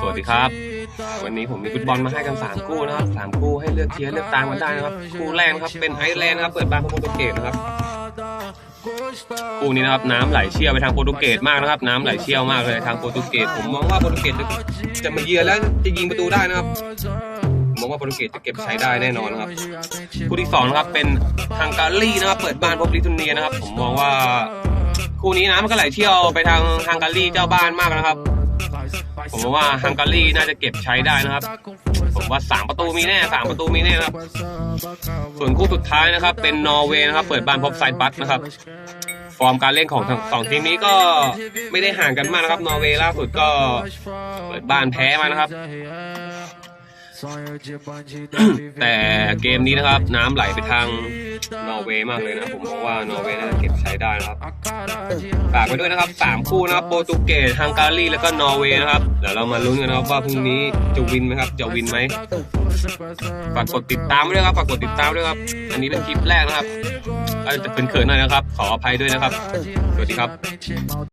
สวัสดีครับ วันนี้ผมมีฟุตบอลมาให้กันสามคู่นะครับสามคู่ให้เลือกเชียร์เลือกตามกันได้นะครับ คู่แรกครับเป็นไอร์แลนด์นะครับ เปิดบ้านพบโปรตุเกสนะครับ คู่นี้นะครับน้ำไหลเชี่ยวไปทางโปรตุเกสมากนะครับ น้ำไหลเชี่ยวมากเลยทางโปรตุเกสผมมองว่าโปรตุเกสจะจะมาเยือนแล้วจะยิงประตูได้นะครับผมมองว่าโปรตุเกสจะเก็บใช้ได้แน่นอนครับคู่ที่สองนะครับเป็นฮังการีนะครับเปิดบ้านพบลิทัวเนียนะครับ ผมมองว่าคู่นี้น้ำมันก็ไหลเชี่ยวไปทางฮังการีเจ้าบ้านมากนะครับ ผมว่าฮังการีน่าจะเก็บใช้ได้นะครับ ผมว่าสามประตูมีแน่สามประตูมีแน่นะครับ ส่วนคู่สุดท้ายนะครับ เป็นนอร์เวย์นะครับ เปิดบ้านพบไซบัสนะครับ ฟอร์มการเล่นของทั้งสองทีมนี้ก็ไม่ได้ห่างกันมากนะครับ นอร์เวย์ล่าสุดก็เปิดบ้านแพ้มานะครับ แต่เกมนี้นะครับ น้ำไหลไปทาง อร์เวย์มากเลยนะผมมองว่านอร์เวย์น่าจะเก็บใช้ได้นะครับฝากไว้ด้วยนะครับสามคู่นะครับโปรตุเกสฮังการีแล้วก็นอร์เวย์นะครับเดี๋ยวเรามาลุ้นกันนะครับว่าพรุ่งนี้จะวินไหมครับจะวินไหมฝากกดติดตามด้วยครับฝากกดติดตามด้วยครับ อันนี้เป็นคลิปแรกนะครับอาจจะเป็นเขินๆหน่อยนะครับ ขออภัยด้วยนะครับ สวัสดีครับ